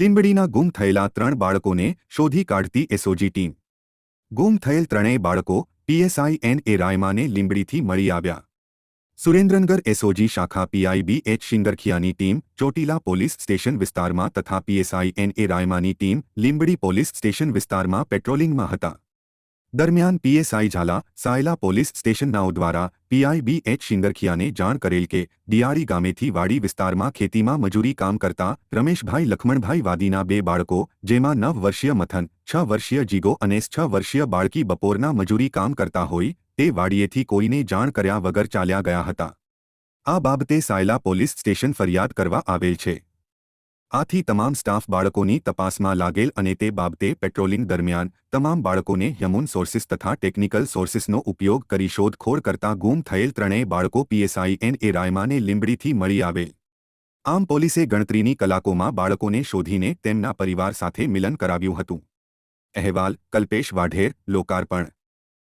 લીંબડીના ગુમ થયેલા ત્રણ બાળકોને શોધી કાઢતી એસઓજી ટીમ. ગુમ થયેલ ત્રણેય બાળકો પીએસઆઈ એન એ રાયમાને લીંબડીથી મળી આવ્યા. સુરેન્દ્રનગર એસઓજી શાખા પીઆઈબી એચ શિંગરખિયાની ટીમ, ચોટીલા પોલીસ સ્ટેશન વિસ્તારમાં તથા પીએસઆઈ એન એ રાયમાની ટીમ લીંબડી પોલીસ સ્ટેશન વિસ્તારમાં પેટ્રોલિંગમાં હતા. દરમિયાન પીએસઆઈ ઝાલા, સાયલા પોલીસ સ્ટેશનનાઓ દ્વારા પીઆઈબી એચ શિંગરખિયાને જાણ કરેલ કે દિયાળી ગામેથી વાડી વિસ્તારમાં ખેતીમાં મજૂરી કામ કરતા રમેશભાઈ લખમણભાઈ વાદીના બે બાળકો, જેમાં નવ વર્ષીય મથન, છ વર્ષીય જીગો અને છ વર્ષીય બાળકી બપોરના મજૂરી કામ કરતા હોય, તે વાડીએથી કોઈને જાણ કર્યા વગર ચાલ્યા ગયા હતા. આ બાબતે સાયલા પોલીસ સ્ટેશન ફરિયાદ કરવા આવેલ છે. આથી તમામ સ્ટાફ બાળકોની તપાસમાં લાગેલ અને તે બાબતે પેટ્રોલિંગ દરમિયાન તમામ બાળકોને હ્યમુન સોર્સિસ તથા ટેકનિકલ સોર્સિસનો ઉપયોગ કરી શોધખોળ કરતા ગુમ થયેલ ત્રણેય બાળકો પીએસઆઈ એન એ રાયમાને લીંબડીથી મળી આવેલ. આમ પોલીસે ગણતરીની કલાકોમાં બાળકોને શોધીને તેમના પરિવાર સાથે મિલન કરાવ્યું હતું. અહેવાલ, કલ્પેશ વાઢેર, લોકાર્પણ.